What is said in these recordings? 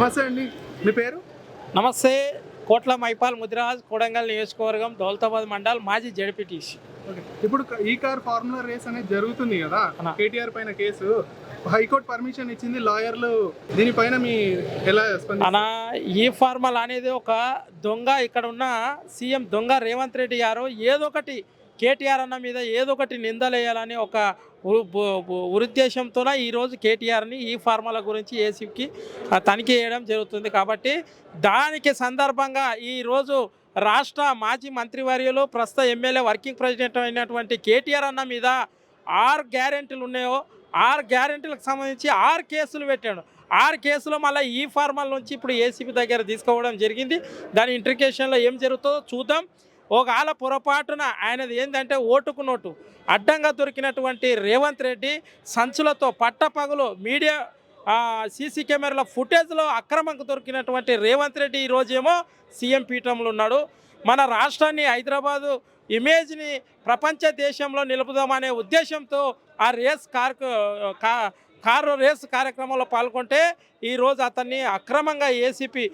నమస్తే అండి. మీ పేరు? నమస్తే. కోట్ల మైపాల్ ముదిరాజ్ కొడంగల్ నియోజకవర్గం దౌలతాబాద్ మండల్ మాజీ జడ్పీటీసీ. ఇప్పుడు ఈ కార్ ఫార్ములా రేస్ అనేది జరుగుతుంది కదా. కేటీఆర్ పైన కేసు. హైకోర్టు పర్మిషన్ ఇచ్చింది లాయర్లు. దీనిపైన మీ ఎలా అనా ఈ ఫార్మల్ అనేది ఒక దొంగ ఇక్కడ ఉన్న సీఎం దొంగ రేవంత్ రెడ్డి గారు ఏదో ఒకటి కేటీఆర్ అన్న మీద ఏదో ఒకటి నిందలేయాలని ఒక ఉద్దేశంతో ఈరోజు కేటీఆర్ని ఈ ఫార్ములా గురించి ఏసీకి తనిఖీ చేయడం జరుగుతుంది. కాబట్టి దానికి సందర్భంగా ఈరోజు రాష్ట్ర మాజీ మంత్రివర్యులు ప్రస్తుత ఎమ్మెల్యే వర్కింగ్ ప్రెసిడెంట్ అయినటువంటి కేటీఆర్ అన్న మీద ఆరు గ్యారెంటీలు ఉన్నాయో ఆరు గ్యారెంటీలకు సంబంధించి ఆరు కేసులు పెట్టాడు. ఆరు కేసులు మళ్ళీ ఈ ఫార్మల్ నుంచి ఇప్పుడు ఏసీబీ దగ్గర తీసుకోవడం జరిగింది. దాని ఇంట్రికేషన్లో ఏం జరుగుతుందో చూద్దాం. ఒకవేళ పొరపాటున ఆయనది ఏంటంటే ఓటుకు నోటు. అడ్డంగా దొరికినటువంటి రేవంత్ రెడ్డి సంచులతో పట్టపగులు మీడియా సీసీ కెమెరాల ఫుటేజ్లో అక్రమంగా దొరికినటువంటి రేవంత్ రెడ్డి ఈరోజేమో సీఎం పీఠంలో ఉన్నాడు. మన రాష్ట్రాన్ని హైదరాబాదు ఇమేజ్ని ప్రపంచ దేశంలో నిలుపుదామనే ఉద్దేశంతో ఆ రేస్ కార్ కా- కారు రేస్ కార్యక్రమంలో పాల్గొంటే ఈరోజు అతన్ని అక్రమంగా ఏసీపీ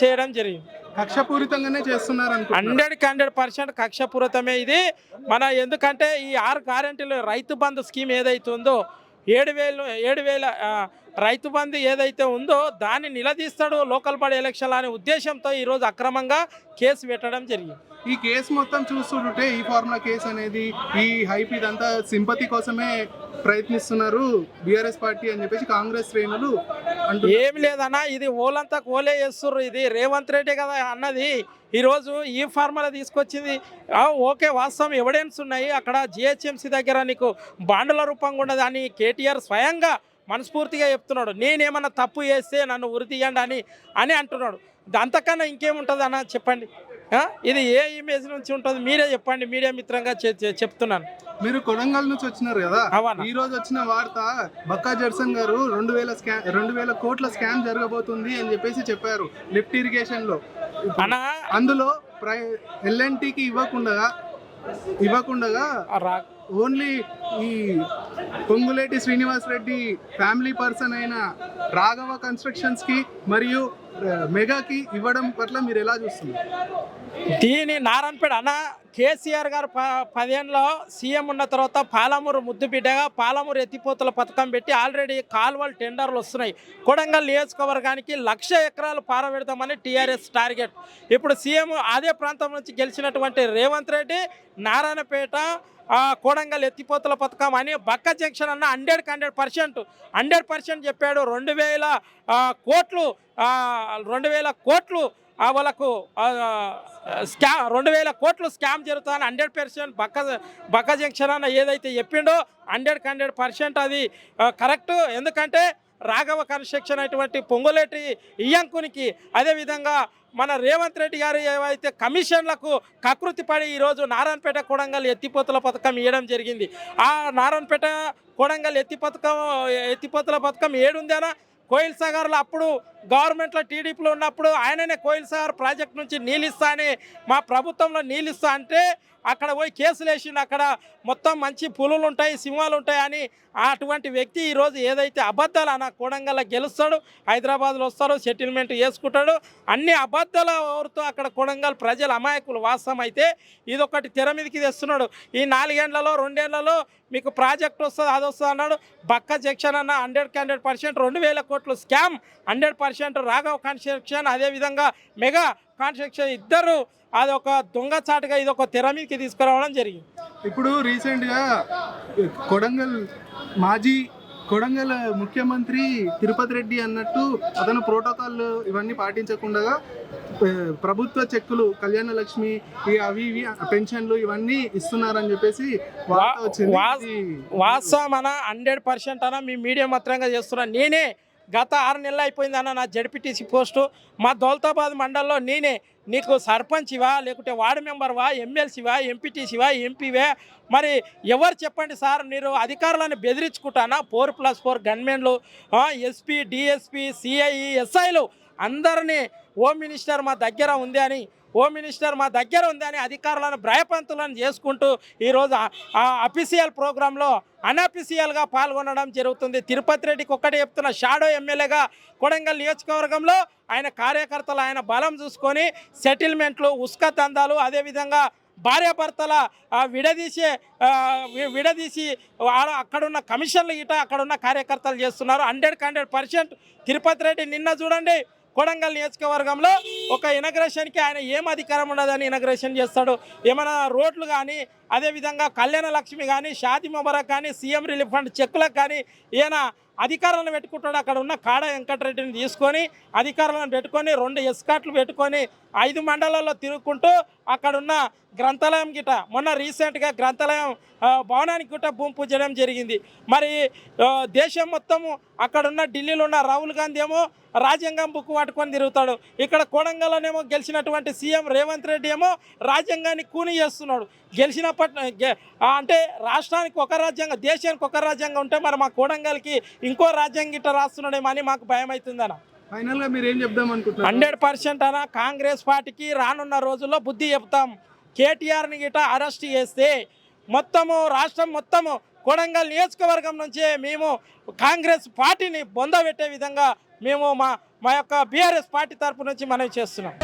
చేయడం జరిగింది. కక్షపూరితంగానే చేస్తున్నారు హండ్రెడ్కి హండ్రెడ్ పర్సెంట్ కక్షపూరితమే ఇది. మన ఎందుకంటే ఈ ఆరు గ్యారెంటీలు రైతు బంధు స్కీమ్ ఏదైతే ఉందో ఏడు వేలు ఏడు వేల రైతు బంధు ఏదైతే ఉందో దాన్ని నిలదీస్తాడు లోకల్ బాడీ ఎలక్షన్ అనే ఉద్దేశంతో ఈరోజు అక్రమంగా కేసు పెట్టడం జరిగింది. ఈ కేసు మొత్తం చూస్తుంటే ఈ ఫార్ములా కేసు అనేది ఈ హైప్ ఇదంతా సింపతి కోసమే ప్రయత్నిస్తున్నారు బీఆర్ఎస్ పార్టీ అని చెప్పేసి కాంగ్రెస్ శ్రేణులు ఏం లేదన్నా ఇది ఓలంతా కోలే చేస్తుర్రు ఇది. రేవంత్ రెడ్డి కదా అన్నది. ఈరోజు ఈ ఫార్ములా తీసుకొచ్చింది. ఓకే వాస్తవం ఎవిడెన్స్ ఉన్నాయి. అక్కడ జిహెచ్ఎంసీ దగ్గర నీకు బాండుల రూపంగా ఉన్నది అని కేటీఆర్ స్వయంగా మనస్ఫూర్తిగా చెప్తున్నాడు. నేనేమన్నా తప్పు చేస్తే నన్ను ఉరి తీయండి అని అని అంటున్నాడు. దాంతకన్నా ఇంకేముంటుంది అన్న చెప్పండి. ఇది ఏ ఇమేజ్ నుంచి ఉంటుంది? మీరే చెప్పండి మీడియా మిత్రంగా చెప్తున్నాను. మీరు కొడంగల్ నుంచి వచ్చినారు కదా. ఈ రోజు వచ్చిన వార్త బక్కా జడ్సన్ గారు రెండు వేల స్కామ్ రెండు వేల కోట్ల స్కామ్ జరగబోతుంది అని చెప్పేసి చెప్పారు లిఫ్ట్ ఇరిగేషన్లో. అందులో ఎల్ఎన్టీకి ఇవ్వకుండా ఇవ్వకుండా ఓన్లీ ఈ పొంగులేటి శ్రీనివాస్ రెడ్డి ఫ్యామిలీ పర్సన్ అయిన రాఘవ కన్స్ట్రక్షన్స్కి మరియు మెగాకి ఇవ్వడం పట్ల మీరు ఎలా చూస్తున్నారు? దీని నారాయణపేట అన్న కేసీఆర్ గారు ప పదేళ్ళలో సీఎం ఉన్న తర్వాత పాలమూరు ముద్దుబిడ్డగా పాలమూరు ఎత్తిపోతల పథకం పెట్టి ఆల్రెడీ కాల్వల్ టెండర్లు వస్తున్నాయి. కొడంగల్ నియోజకవర్గానికి లక్ష ఎకరాలు పారబెడతామని టీఆర్ఎస్ టార్గెట్. ఇప్పుడు సీఎం అదే ప్రాంతం నుంచి గెలిచినటువంటి రేవంత్ రెడ్డి నారాయణపేట కోడంగల్ కొడంగల్ ఎత్తిపోతల పథకం అని బక్క జంక్షన్ అన్న హండ్రెడ్కి హండ్రెడ్ పర్సెంట్ హండ్రెడ్ పర్సెంట్ చెప్పాడు. రెండు వేల కోట్లు రెండు వేల కోట్లు వాళ్ళకు స్కా రెండు వేల కోట్లు స్కామ్ జరుగుతుందని హండ్రెడ్ పర్సెంట్ బక్క బక్క జంక్షన్ అన్న ఏదైతే చెప్పిండో హండ్రెడ్కి హండ్రెడ్ పర్సెంట్ అది కరెక్ట్. ఎందుకంటే రాఘవ కన్స్ట్రక్షన్ అటువంటి పొంగులేటి ఇయ్యంకునికి అదేవిధంగా మన రేవంత్ రెడ్డి గారు ఏవైతే కమిషన్లకు కకృతి పడి ఈరోజు నారాయణపేట కొడంగల్ ఎత్తిపోతుల పథకం ఇవ్వడం జరిగింది. ఆ నారాయణపేట కొడంగల్ ఎత్తి పథకం ఎత్తిపోతుల పథకం ఏడుందేనా? కోయిల్ సాగర్లో అప్పుడు గవర్నమెంట్లో టీడీపీలో ఉన్నప్పుడు ఆయననే కోయిల్ సాగర్ ప్రాజెక్ట్ నుంచి నీళ్ళిస్తా అని మా ప్రభుత్వంలో నీళ్ళు ఇస్తా అంటే అక్కడ పోయి కేసులు వేసిండు. అక్కడ మొత్తం మంచి పులులు ఉంటాయి సింహాలు ఉంటాయి అని అటువంటి వ్యక్తి ఈరోజు ఏదైతే అబద్ధాలు అన్న కొడంగల్ గెలుస్తాడు హైదరాబాద్లో వస్తాడు సెటిల్మెంట్ చేసుకుంటాడు. అన్ని అబద్ధాల ఓరుతో అక్కడ కొడంగల్ ప్రజలు అమాయకులు వాస్తవం అయితే ఇదొకటి తెర మీదకి తెస్తున్నాడు. ఈ నాలుగేళ్ళలో రెండేళ్ళలో మీకు ప్రాజెక్ట్ వస్తుంది అది వస్తుంది అన్నాడు. బక్క జంక్షన్ అన్న హండ్రెడ్కి హండ్రెడ్ పర్సెంట్ రెండు వేల కోట్లు scam hundred percent Raghav construction అదేవిధంగా మెగా కన్స్ట్రక్షన్ ఇద్దరు అది ఒక దొంగచాటుగా ఇది ఒక తెర మీదకి తీసుకురావడం జరిగింది. ఇప్పుడు రీసెంట్గా కొడంగల్ మాజీ కొడంగల్ ముఖ్యమంత్రి తిరుపతి రెడ్డి అన్నట్టు అతను ప్రోటోకాల్ ఇవన్నీ పాటించకుండా ప్రభుత్వ చెక్కులు కళ్యాణ లక్ష్మి అవి ఇవి పెన్షన్లు ఇవన్నీ ఇస్తున్నారని చెప్పేసి వాస్తవం అన్న హండ్రెడ్ పర్సెంట్ అన్న మీ మీడియా మాత్రంగా చేస్తున్నాను నేనే గత ఆరు నెలలు అయిపోయింది అన్న నా జడ్పీటీసీ పోస్టు. మా దౌలతాబాద్ మండలంలో నేనే. నీకు సర్పంచ్వా లేకుంటే వార్డు మెంబర్వా ఎమ్మెల్సీవా ఎంపీటీసీవా ఎంపీవే మరి ఎవరు చెప్పండి సార్ మీరు? అధికారులను బెదిరించుకుంటానా? ఫోర్ ప్లస్ ఫోర్ గన్మెన్లు ఎస్పీ డిఎస్పీ సిఐఈ ఎస్ఐలు. అందరినీ హోమ్ మినిస్టర్ మా దగ్గర ఉంది అని హోమ్ మినిస్టర్ మా దగ్గర ఉందని అధికారులను భయపంతులను చేసుకుంటూ ఈరోజు అఫీషియల్ ప్రోగ్రాంలో అన్అఫీషియల్గా పాల్గొనడం జరుగుతుంది. తిరుపతి రెడ్డికి ఒక్కటే చెప్తున్న షాడో ఎమ్మెల్యేగా కొడంగల్ నియోజకవర్గంలో ఆయన కార్యకర్తలు ఆయన బలం చూసుకొని సెటిల్మెంట్లు ఉస్క తందాలు అదేవిధంగా భార్యాభర్తల విడదీసే విడదీసి అక్కడున్న కమిషన్లు ఇట అక్కడున్న కార్యకర్తలు చేస్తున్నారు. హండ్రెడ్కి హండ్రెడ్ పర్సెంట్ తిరుపతి రెడ్డి నిన్న చూడండి కొడంగల్ నియోజకవర్గంలో ఒక ఇనగ్రేషన్కి ఆయన ఏం అధికారం ఉండదని ఇనగ్రేషన్ చేస్తాడు? ఏమైనా రోడ్లు కానీ అదేవిధంగా కళ్యాణ లక్ష్మి కానీ షాది ముబరక్ కానీ సీఎం రిలీఫ్ ఫండ్ చెక్కులకు కానీ ఈయన అధికారులను పెట్టుకుంటాడు. అక్కడ ఉన్న కాడ వెంకటరెడ్డిని తీసుకొని అధికారులను పెట్టుకొని రెండు ఎస్కాట్లు పెట్టుకొని ఐదు మండలాల్లో తిరుగుకుంటూ అక్కడున్న గ్రంథాలయం గిట మొన్న రీసెంట్గా గ్రంథాలయం భవనానికి గిట భూమి పూజ చేయడం జరిగింది. మరి దేశం మొత్తము అక్కడున్న ఢిల్లీలో ఉన్న రాహుల్ గాంధీ ఏమో రాజ్యాంగం బుక్ పట్టుకొని తిరుగుతాడు. ఇక్కడ కోడంగల్లోనేమో గెలిచినటువంటి సీఎం రేవంత్ రెడ్డి ఏమో రాజ్యాంగాన్ని కూని చేస్తున్నాడు. గెలిచినప్పటి గె- అంటే రాష్ట్రానికి ఒక రాజ్యాంగం దేశానికి ఒక రాజ్యాంగం ఉంటే మరి మా కోడంగల్కి ఇంకో రాజ్యాంగం గిట్ట రాస్తున్నాడేమో అని మాకు భయం అవుతుందన్న. ఫైనల్గా మీరు ఏం చెప్దాం అనుకుంటున్నారు? హండ్రెడ్ పర్సెంట్ అన్న కాంగ్రెస్ పార్టీకి రానున్న రోజుల్లో బుద్ధి చెప్తాం. కేటీఆర్ని గిట అరెస్ట్ చేస్తే మొత్తము రాష్ట్రం మొత్తము కొడంగల్ నియోజకవర్గం నుంచే మేము కాంగ్రెస్ పార్టీని బొందబెట్టే విధంగా మేము మా మా యొక్క బీఆర్ఎస్ పార్టీ తరపు నుంచి మనం చేస్తున్నాం.